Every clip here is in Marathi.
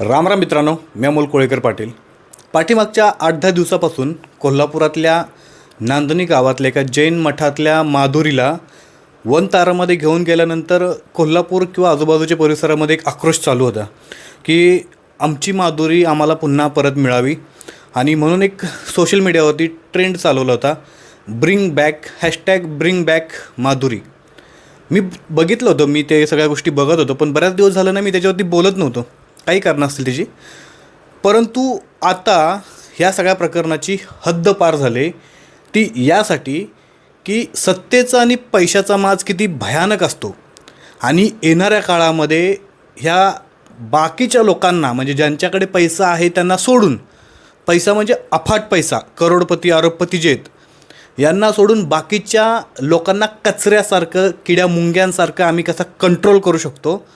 राम राम मित्रांनो मी अमोल कोळेकर पाटील. पाठीमागच्या आठ दहा दिवसापासून कोल्हापुरातल्या नांदणी गावातल्या एका जैन मठातल्या माधुरीला वन तारामध्ये घेऊन गेल्यानंतर कोल्हापूर किंवा आजूबाजूच्या परिसरामध्ये एक आक्रोश चालू होता की आमची माधुरी आम्हाला पुन्हा परत मिळावी. आणि म्हणून एक सोशल मीडियावरती ट्रेंड चालवला होता bring back hashtag bring back Madhuri. मी बघितलं होतं मी ते सगळ्या गोष्टी बघत होतो पण बऱ्याच दिवस झालं ना मी त्याच्यावरती बोलत नव्हतो. काही कारणं असतील त्याची. परंतु आता ह्या सगळ्या प्रकरणाची हद्द पार झाले ती यासाठी की सत्तेचा आणि पैशाचा माज किती भयानक असतो. आणि येणाऱ्या काळामध्ये ह्या बाकीच्या लोकांना म्हणजे ज्यांच्याकडे पैसा आहे त्यांना सोडून पैसा म्हणजे अफाट पैसा करोडपती आरोपपती जे आहेत यांना सोडून बाकीच्या लोकांना कचऱ्यासारखं किड्या मुंग्यांसारखं आम्ही कसा कंट्रोल करू शकतो?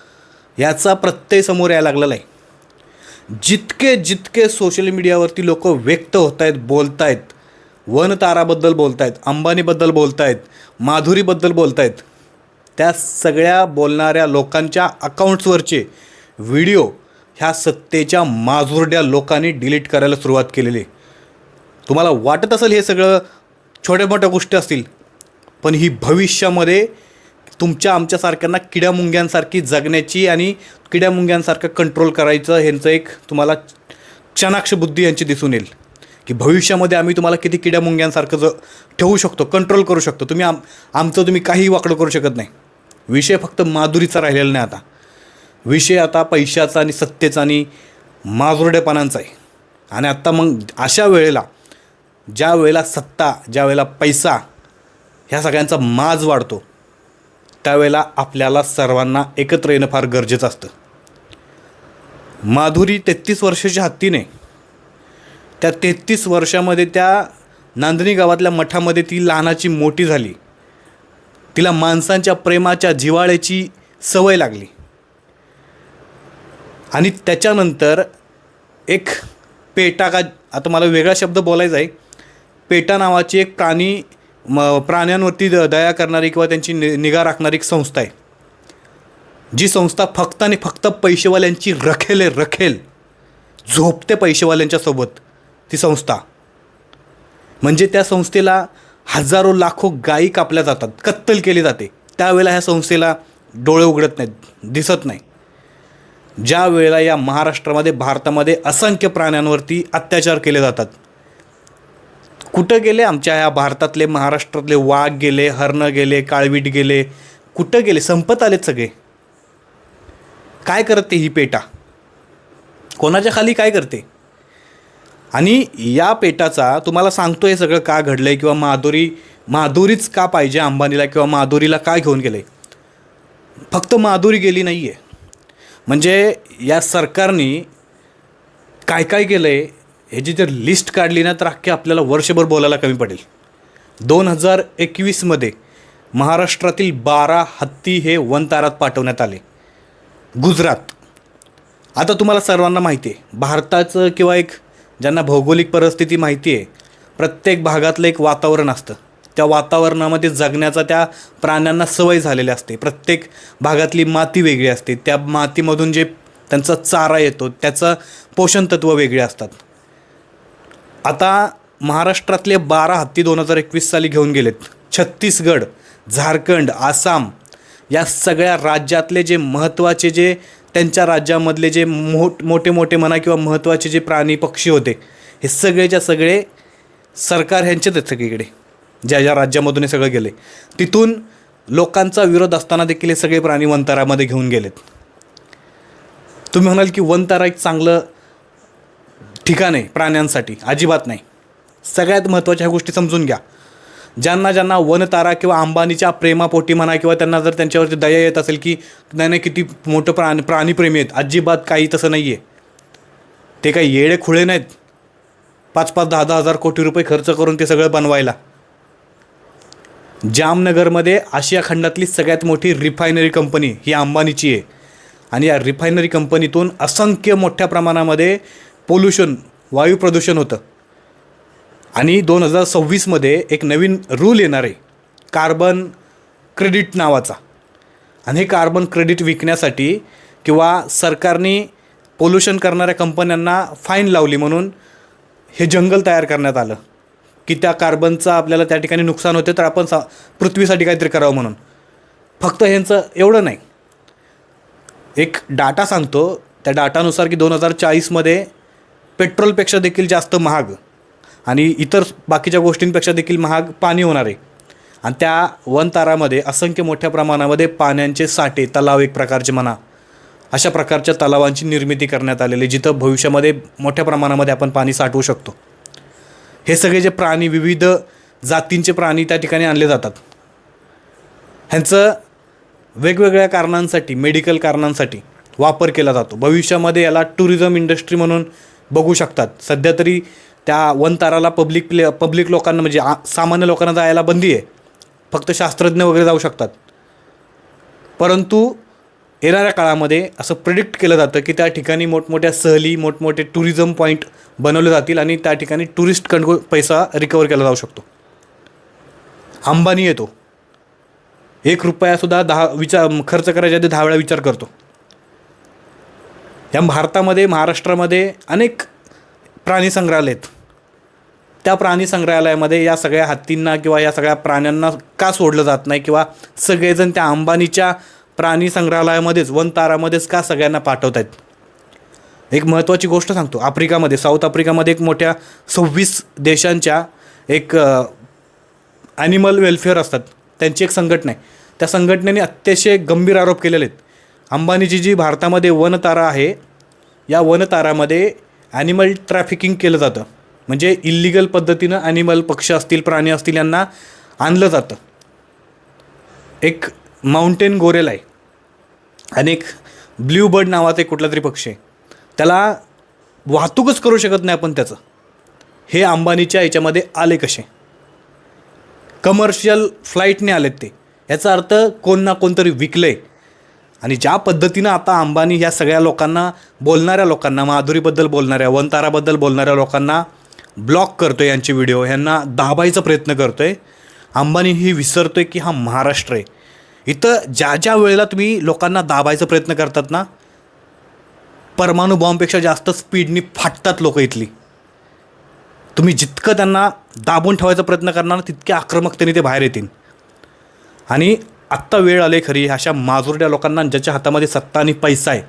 याचा प्रत्यय समोर यायला लागलेला आहे. जितके जितके सोशल मीडियावरती लोक व्यक्त होत आहेत बोलत आहेत वनताराबद्दल बोलत आहेत अंबानीबद्दल बोलत आहेत माधुरीबद्दल बोलत आहेत त्या सगळ्या बोलणाऱ्या लोकांच्या अकाउंट्सवरचे व्हिडिओ ह्या सत्तेच्या माजुरड्या लोकांनी डिलीट करायला सुरुवात केलेली आहे. तुम्हाला वाटत असेल हे सगळं छोट्या मोठ्या गोष्टी असतील पण ही भविष्यामध्ये तुमच्या आमच्यासारख्यांना किड्यामुंग्यांसारखी जगण्याची आणि किड्यामुंग्यांसारखं कंट्रोल करायचं ह्यांचं एक तुम्हाला चाणाक्ष बुद्धी यांची दिसून येईल. की भविष्यामध्ये आम्ही तुम्हाला किती किड्यामुंग्यांसारखं ज ठेवू शकतो कंट्रोल करू शकतो. तुम्ही आम आमचं तुम्ही काहीही वाकडं करू शकत नाही. विषय फक्त माधुरीचा राहिलेला नाही आता. विषय आता पैशाचा आणि सत्तेचा आणि माजुरडेपणांचा आहे. आणि आत्ता मग अशा वेळेला ज्या वेळेला सत्ता ज्या वेळेला पैसा ह्या सगळ्यांचा माज वाढतो. त्यावेळेला आपल्याला सर्वांना एकत्र येणं फार गरजेचं असतं. माधुरी तेहतीस वर्षाच्या हत्तीने त्या तेहतीस वर्षामध्ये त्या नांदणी गावातल्या मठामध्ये ती लहानाची मोठी झाली. तिला माणसांच्या प्रेमाच्या जिवाळ्याची सवय लागली. आणि त्याच्यानंतर एक पेटा का आता मला वेगळा शब्द बोलायचा आहे पेटा नावाची एक प्राणी म प्राण्यांवरती द दया करणारी किंवा त्यांची नि निगा राखणारी एक संस्था आहे. जी संस्था फक्त आणि फक्त पैसेवाल्यांची रखेल आहे रखेल झोपते पैसेवाल्यांच्या सोबत ती संस्था. म्हणजे त्या संस्थेला हजारो लाखो गायी कापल्या जातात कत्तल केली जाते. त्यावेळेला ह्या संस्थेला डोळे उघडत नाहीत दिसत नाही. ज्या वेळेला या महाराष्ट्रामध्ये भारतामध्ये असंख्य प्राण्यांवरती अत्याचार केले जातात कुठं गेले आमच्या ह्या भारतातले महाराष्ट्रातले वाघ गेले हरणं गेले काळवीट गेले कुठं गेले संपत आलेत सगळे. काय करते ही पेटा? कोणाच्या खाली काय करते? आणि या पेटाचा तुम्हाला सांगतो हे सगळं का घडलं आहे किंवा माधुरी माधुरीच का पाहिजे अंबानीला किंवा माधुरीला काय घेऊन गेलं? आहे फक्त माधुरी गेली नाही आहे म्हणजे या सरकारने काय काय केलं आहे ह्याची जर लिस्ट काढली ना तर अख्खे आपल्याला वर्षभर बोलायला कमी पडेल. दोन हजार एकवीसमध्ये महाराष्ट्रातील बारा हत्ती हे वनतारात पाठवण्यात आले. गुजरात. आता तुम्हाला सर्वांना माहिती आहे भारताचं किंवा एक ज्यांना भौगोलिक परिस्थिती माहिती आहे प्रत्येक भागातलं एक वातावरण असतं. त्या वातावरणामध्ये जगण्याचा त्या प्राण्यांना सवय झालेली असते. प्रत्येक भागातली माती वेगळी असते. त्या मातीमधून जे त्यांचा चारा येतो त्याचं पोषणतत्व वेगळे असतात. आता महाराष्ट्रातले बारा हत्ती दोन हजार एकवीस साली घेऊन गेलेत. छत्तीसगड झारखंड आसाम या सगळ्या राज्यातले जे महत्त्वाचे जे त्यांच्या राज्यामधले जे मोठ मोठे मोठे म्हणा किंवा महत्त्वाचे जे प्राणी पक्षी होते हे सगळेच्या सगळे सरकार ह्यांचेच आहेत सगळीकडे. ज्या ज्या राज्यामधून हे सगळं गेले. तिथून लोकांचा विरोध असताना देखील हे सगळे प्राणी वनतारामध्ये घेऊन गेलेत. तुम्ही म्हणाल की वनतारा एक चांगलं ठिकाण आहे प्राण्यांसाठी. अजिबात नाही. सगळ्यात महत्त्वाच्या ह्या गोष्टी समजून घ्या. ज्यांना ज्यांना वनतारा किंवा अंबानीच्या प्रेमापोटी म्हणा किंवा त्यांना जर त्यांच्यावरती दया येत असेल की नाही नाही किती मोठं प्राणी प्राणीप्रेमी आहेत अजिबात काही तसं नाही आहे ते काही येडे खुळे नाहीत. पाच पाच दहा दहा हजार कोटी रुपये खर्च करून ते सगळं बनवायला. जामनगरमध्ये आशिया खंडातली सगळ्यात मोठी रिफायनरी कंपनी ही अंबानीची आहे. आणि या रिफायनरी कंपनीतून असंख्य मोठ्या प्रमाणामध्ये पोल्युशन वायू प्रदूषण होतं. आणि दोन हजार सव्वीसमध्ये एक नवीन रूल येणार आहे कार्बन क्रेडिट नावाचा. आणि हे कार्बन क्रेडिट विकण्यासाठी किंवा सरकारने पोल्युशन करणाऱ्या कंपन्यांना फाईन लावली म्हणून हे जंगल तयार करण्यात आलं. की त्या कार्बनचं आपल्याला त्या ठिकाणी नुकसान होते तर आपण सा पृथ्वीसाठी काहीतरी करावं म्हणून. फक्त ह्यांचं एवढं नाही. एक डाटा सांगतो. त्या डाटानुसार की दोन हजार चाळीसमध्ये पेट्रोलपेक्षा देखील जास्त महाग आणि इतर बाकीच्या गोष्टींपेक्षा देखील महाग पाणी होणार आहे. आणि त्या वनतारामध्ये असंख्य मोठ्या प्रमाणामध्ये पाण्याचे साठे तलाव एक प्रकारचे म्हणा अशा प्रकारच्या तलावांची निर्मिती करण्यात आलेली जिथं भविष्यामध्ये मोठ्या प्रमाणामध्ये आपण पाणी साठवू शकतो. हे सगळे जे प्राणी विविध जातींचे प्राणी त्या ठिकाणी आणले जातात. ह्यांचं वेगवेगळ्या कारणांसाठी मेडिकल कारणांसाठी वापर केला जातो. भविष्यामध्ये याला टुरिझम इंडस्ट्री म्हणून बघू शकतात. सध्या तरी त्या वनताराला पब्लिक प्ले पब्लिक लोकांना म्हणजे आ- सामान्य लोकांना जायला बंदी आहे. फक्त शास्त्रज्ञ वगैरे जाऊ शकतात. परंतु येणाऱ्या काळामध्ये असं प्रिडिक्ट केलं जातं की त्या ठिकाणी मोठमोठ्या सहली मोठमोठे टुरिझम पॉईंट बनवले जातील आणि त्या ठिकाणी टुरिस्ट कंड पैसा रिकवर केला जाऊ शकतो. अंबानी येतो. एक रुपयासुद्धा दहा विचार खर्च करायच्या आधी दहा वेळा विचार करतो. या भारतामध्ये महाराष्ट्रामध्ये अनेक प्राणी संग्रहालय आहेत. त्या प्राणी संग्रहालयामध्ये या सगळ्या हत्तींना किंवा या सगळ्या प्राण्यांना का सोडलं जात नाही किंवा सगळेजण त्या अंबानीच्या प्राणी संग्रहालयामध्येच वन तारामध्येच का सगळ्यांना पाठवत आहेत एक महत्त्वाची गोष्ट सांगतो. आफ्रिकामध्ये साऊथ आफ्रिकामध्ये एक मोठ्या सव्वीस देशांच्या एक ॲनिमल वेलफेअर असतात. त्यांची एक संघटना आहे. त्या संघटनेने अतिशय गंभीर आरोप केलेले आहेत. अंबानीची जी भारतामध्ये वनतारा आहे या वनतारामध्ये ॲनिमल ट्रॅफिकिंग केलं जातं. म्हणजे इल्लिगल पद्धतीनं ॲनिमल पक्षी असतील प्राणी असतील यांना आणलं जातं. एक माउंटेन गोरेल आहे. आणि एक ब्ल्यू बर्ड नावाचा एक कुठला तरी पक्षी आहे. त्याला वाहतूकच करू शकत नाही आपण त्याचं. हे अंबानीच्या याच्यामध्ये आले कसे? कमर्शियल फ्लाईटने आलेत ते. याचा अर्थ कोण ना कोणतरी विकलं आहे आणि ज्या पद्धतीनं आता अंबानी ह्या सगळ्या लोकांना बोलणाऱ्या लोकांना माधुरीबद्दल बोलणाऱ्या वनताराबद्दल बोलणाऱ्या लोकांना ब्लॉक करतो आहे यांचे व्हिडिओ ह्यांना दाबायचा प्रयत्न करतो आहे अंबानी ही विसरतो आहे की हा महाराष्ट्र आहे. इथं ज्या ज्या वेळेला तुम्ही लोकांना दाबायचा प्रयत्न करतात ना परमाणू बॉम्बपेक्षा जास्त स्पीडनी फाटतात लोक इथली. तुम्ही जितकं त्यांना दाबून ठेवायचा प्रयत्न करणार तितक्या आक्रमकतेने ते बाहेर येतील. आणि आत्ता वेळ आले खरी अशा माजुरड्या लोकांना ज्याच्या हातामध्ये सत्ता आणि पैसा आहे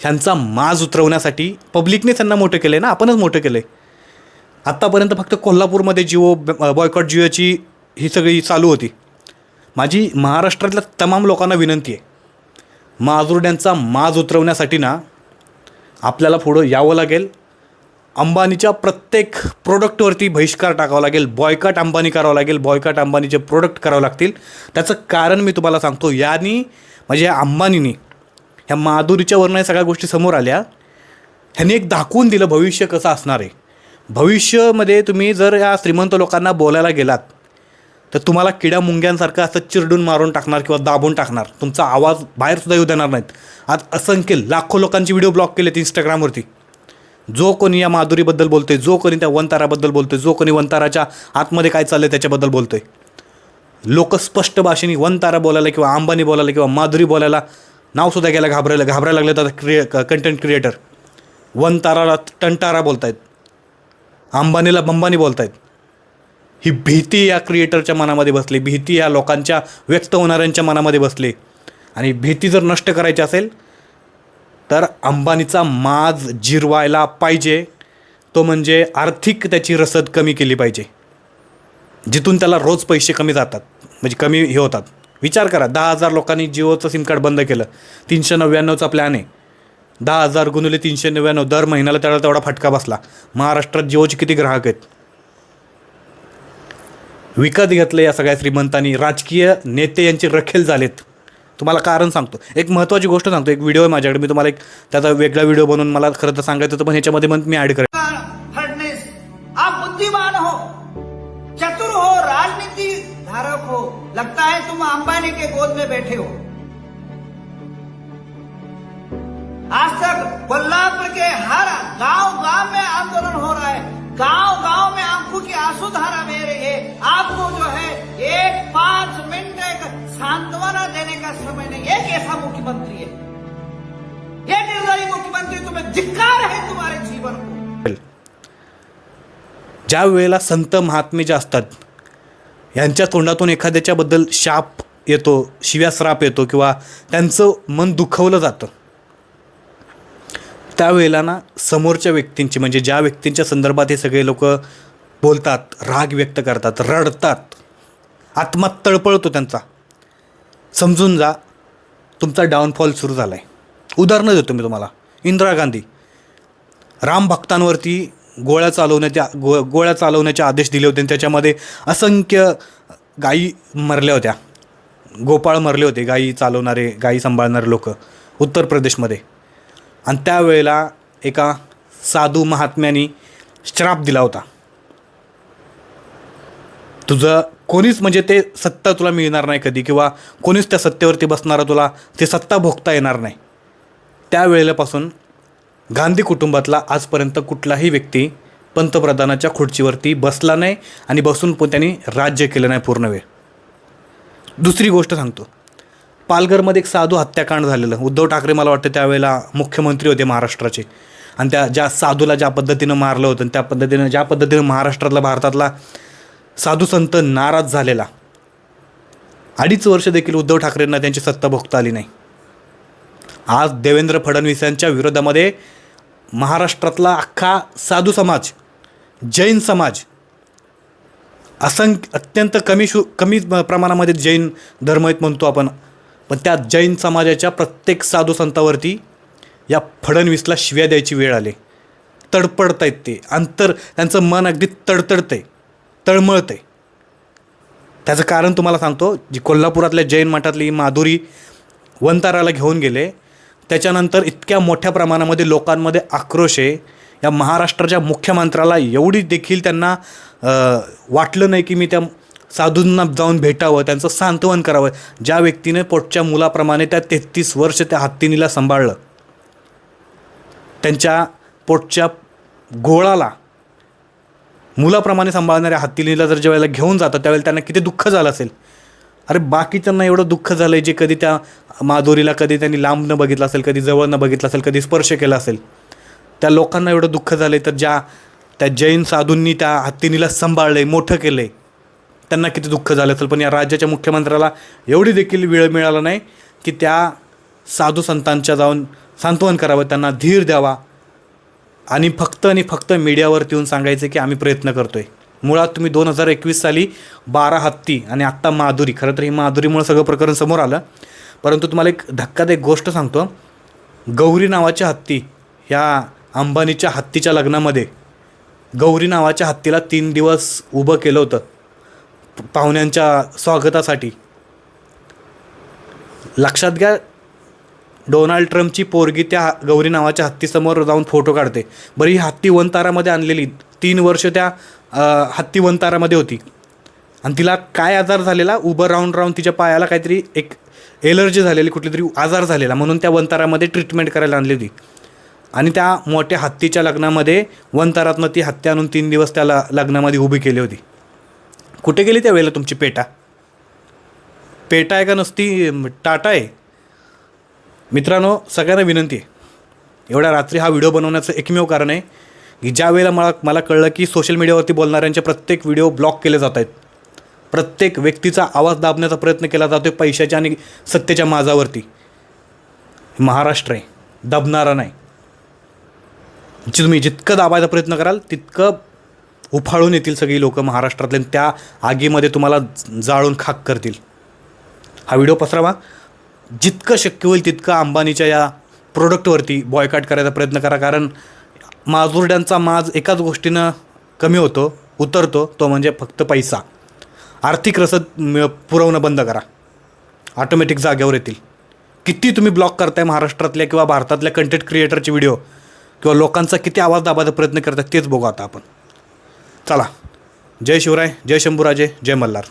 ह्यांचा माज उतरवण्यासाठी पब्लिकने त्यांना मोठं केलं आहे ना आपणच मोठं केलं आहे आत्तापर्यंत फक्त कोल्हापूरमध्ये जिओ बॉयकॉट जिओची ही सगळी चालू होती. माझी महाराष्ट्रातल्या तमाम लोकांना विनंती आहे माजुरड्यांचा माज उतरवण्यासाठी ना आपल्याला पुढं यावं लागेल. अंबानीच्या प्रत्येक प्रोडक्टवरती बहिष्कार टाकावा लागेल बॉयकट अंबानी करावं लागेल बॉयकट अंबानीचे प्रोडक्ट करावं लागतील. त्याचं कारण मी तुम्हाला सांगतो यानी म्हणजे या अंबानीनी ह्या माधुरीच्यावरनं या सगळ्या गोष्टी समोर आल्या ह्यांनी एक दाखवून दिलं भविष्य कसं असणार आहे. भविष्यामध्ये तुम्ही जर या श्रीमंत लोकांना बोलायला गेलात तर तुम्हाला किड्या मुंग्यांसारखं असं चिरडून मारून टाकणार किंवा दाबून टाकणार. तुमचा आवाज बाहेरसुद्धा येऊ देणार नाहीत. आज असंख्य लाखो लोकांचे व्हिडिओ ब्लॉक केलेत इंस्टाग्रामवरती जो कोणी या माधुरीबद्दल बोलतोय जो कोणी त्या वनताराबद्दल बोलतोय जो कोणी वनताराच्या आतमध्ये काय चाललंय त्याच्याबद्दल बोलतोय. लोक स्पष्ट भाषेने वनतारा बोलायला किंवा अंबानी बोलायला किंवा माधुरी बोलायला नावसुद्धा घ्यायला घाबरायला घाबरायला लागले तर क्रिए कंटेंट क्रिएटर वनताराला टंटारा बोलतायत. अंबानीला बंबानी बोलतायत. ही भीती या क्रिएटरच्या मनामध्ये बसली भीती या लोकांच्या व्यक्त होणाऱ्यांच्या मनामध्ये बसली. आणि भीती जर नष्ट करायची असेल तर अंबानीचा माज जिरवायला पाहिजे. तो म्हणजे आर्थिक त्याची रसद कमी केली पाहिजे. जिथून त्याला रोज पैसे कमी जातात म्हणजे कमी हे होतात. विचार करा दहा हजार लोकांनी जिओचं सिम कार्ड बंद केलं तीनशे नव्याण्णवचा प्लॅन आहे. दहा हजार गुणुले तीनशे नव्याण्णव दर महिन्याला त्याला तेवढा फटका बसला. महाराष्ट्रात जिओचे किती ग्राहक आहेत? विकत घेतले या सगळ्या श्रीमंतांनी. राजकीय नेते यांचे रखेल झालेत. तुम्हाला कारण सांगतो. एक महत्त्वाची गोष्ट सांगतो. एक व्हिडिओ आहे माझ्याकडे. मी तुम्हाला एक त्याचा वेगळा व्हिडिओ बनवून मला खरं तर सांगायचं होतं पण ह्याच्यामध्ये मग मी ॲड करेन. फडणवीस आप बुद्धिमान हो. चतुर हो राजनीति धारक हो. लगता है तुम अंबानी के गोद में बैठे हो. आज तक बल्लापुर के हर गांव गांव में आंदोलन हो रहा है। गांव गांव में आंखों की आंसू धारा बह रही है। आपको जो है एक पांच मिनट एक सांत्वना देने का समय नहीं? एक ऐसा मुख्यमंत्री है ये निर्दयी मुख्यमंत्री तुम्हें धिक्कार है तुम्हारे जीवन को. ज्या वेळेला संत महात्मे जे असतात यांच्या तोंडातून एखाद्याच्याबद्दल शाप येतो शिव्या श्राप येतो किंवा त्यांचं मन दुखवलं जातं त्यावेळेला ना समोरच्या व्यक्तींची म्हणजे ज्या व्यक्तींच्या संदर्भात हे सगळे लोक बोलतात राग व्यक्त करतात रडतात आत्मा तळपळतो त्यांचा. समजून जा तुमचा डाऊनफॉल सुरू झाला आहे उदाहरणं देतो मी तुम्हाला. इंदिरा गांधी. राम भक्तांवरती गोळ्या चालवण्याच्या गो गोळ्या चालवण्याचे आदेश दिले होते आणि त्याच्यामध्ये असंख्य गायी मरल्या होत्या. गोपाळ मरले होते गायी चालवणारे गायी सांभाळणारे लोक उत्तर प्रदेशमध्ये. आणि त्यावेळेला एका साधू महात्म्यानी श्राप दिला होता. तुझं कोणीच म्हणजे ते सत्ता तुला मिळणार नाही कधी किंवा कोणीच त्या सत्तेवरती बसणारा तुला ते सत्ता भोगता येणार नाही. त्यावेळेपासून गांधी कुटुंबातला आजपर्यंत कुठलाही व्यक्ती पंतप्रधानाच्या खुर्चीवरती बसला नाही आणि बसून पण त्यांनी राज्य केलं नाही पूर्ण वेळ. दुसरी गोष्ट सांगतो. पालघरमध्ये एक साधू हत्याकांड झालेलं. उद्धव ठाकरे मला वाटतं त्यावेळेला मुख्यमंत्री होते महाराष्ट्राचे. आणि त्या ज्या साधूला ज्या पद्धतीनं मारलं होतं त्या पद्धतीनं ज्या पद्धतीनं महाराष्ट्रातला भारतातला साधू संत नाराज झालेला. अडीच वर्ष देखील उद्धव ठाकरेंना त्यांची सत्ता भोगता आली नाही. आज देवेंद्र फडणवीस यांच्या विरोधामध्ये महाराष्ट्रातला अख्खा साधू समाज जैन समाज असंख्य अत्यंत कमी शु कमी प्रमाणामध्ये जैन धर्म आहेत म्हणतो आपण. पण त्या जैन समाजाच्या प्रत्येक साधू संतावरती या फडणवीसला शिव्या द्यायची वेळ आली. तडपडत आहेत ते. अंतर त्यांचं मन अगदी तडतडतं आहे तळमळते त्याचं कारण तुम्हाला सांगतो जी कोल्हापुरातल्या जैन मठातली माधुरी वंताराला घेऊन गेले त्याच्यानंतर इतक्या मोठ्या प्रमाणामध्ये लोकांमध्ये आक्रोश आहे. या महाराष्ट्राच्या मुख्यमंत्र्याला एवढी देखील त्यांना वाटलं नाही की मी त्या साधूंना जाऊन भेटावं त्यांचं सांत्वन करावं. ज्या व्यक्तीने पोटच्या मुलाप्रमाणे त्या तेहतीस वर्ष त्या हत्तीनीला सांभाळलं त्यांच्या पोटच्या गोळाला मुलाप्रमाणे सांभाळणाऱ्या हत्तीनीला जर ज्यावेळेला घेऊन जातात त्यावेळेला त्यांना किती दुःख झालं असेल? अरे बाकी त्यांना एवढं दुःख झालं आहे जे कधी त्या माधुरीला कधी त्यांनी लांब न बघितलं असेल कधी जवळ न बघितलं असेल कधी स्पर्श केला असेल त्या लोकांना एवढं दुःख झालं आहे तर ज्या त्या जैन साधूंनी त्या हत्तीनीला सांभाळलं आहे मोठं केलं आहे त्यांना किती दुःख झालं असेल? पण या राज्याच्या मुख्यमंत्र्याला एवढी देखील वेळ मिळाला नाही की त्या साधू संतांच्या जाऊन सांत्वन करावं त्यांना धीर द्यावा आणि फक्त आणि फक्त मीडियावरती येऊन सांगायचं की आम्ही प्रयत्न करतो आहे मुळात तुम्ही दोन हजार एकवीस साली बारा हत्ती आणि आत्ता माधुरी खरं तर ही माधुरीमुळं सगळं प्रकरण समोर आलं. परंतु तुम्हाला एक धक्कादायक गोष्ट सांगतो. गौरी नावाच्या हत्ती ह्या अंबानीच्या हत्तीच्या लग्नामध्ये गौरी नावाच्या हत्तीला तीन दिवस उभं केलं होतं. पाहुण्यांच्या स्वागतासाठी. लक्षात घ्या डोनाल्ड ट्रम्पची पोरगी त्या गौरी नावाच्या हत्तीसमोर जाऊन फोटो काढते. बरं ही हत्ती वनतारामध्ये आणलेली. तीन वर्ष त्या हत्ती वनतारामध्ये होती. आणि तिला काय आजार झालेला? उभं राहून राहून तिच्या पायाला काहीतरी एक एलर्जी झालेली कुठली तरी आजार झालेला म्हणून त्या वनतारामध्ये ट्रीटमेंट करायला आणली होती. आणि त्या मोठ्या हत्तीच्या लग्नामध्ये वनतारातनं ती हत्ती आणून तीन दिवस त्याला लग्नामध्ये उभी केली होती. कुठे गेली त्या वेळेला तुमची पेटा? पेटा आहे का नुसती टाटा आहे? मित्रांनो सगळ्यांना विनंती आहे. एवढ्या रात्री हा व्हिडिओ बनवण्याचं एकमेव कारण आहे की ज्या वेळेला मला मला कळलं की सोशल मीडियावरती बोलणाऱ्यांचे प्रत्येक व्हिडिओ ब्लॉक केले जात आहेत. प्रत्येक व्यक्तीचा आवाज दाबण्याचा प्रयत्न केला जातो आहे पैशाच्या आणि सत्तेच्या माझावरती महाराष्ट्र आहे. दबणारा नाही. जी तुम्ही जितकं दाबायचा प्रयत्न कराल तितकं उफाळून येतील सगळी लोक महाराष्ट्रातले आणि त्या आगीमध्ये तुम्हाला जाळून खाक करतील. हा व्हिडिओ पसरावा. जितकं शक्य होईल तितकं अंबानीच्या या प्रोडक्टवरती बॉयकाट करायचा प्रयत्न करा. कारण माजुरड्यांचा माज एकाच गोष्टीनं कमी होतो उतरतो तो म्हणजे फक्त पैसा. आर्थिक रसद पुरवणं बंद करा. ऑटोमॅटिक जागेवर येतील. किती तुम्ही ब्लॉक करताय महाराष्ट्रातल्या किंवा भारतातल्या कंटेंट क्रिएटरचे व्हिडिओ किंवा लोकांचा किती आवाज दाबायचा प्रयत्न करतात तेच बघू आता आपण. चला. जय शिवराय जय शंभूराजे जय मल्हार.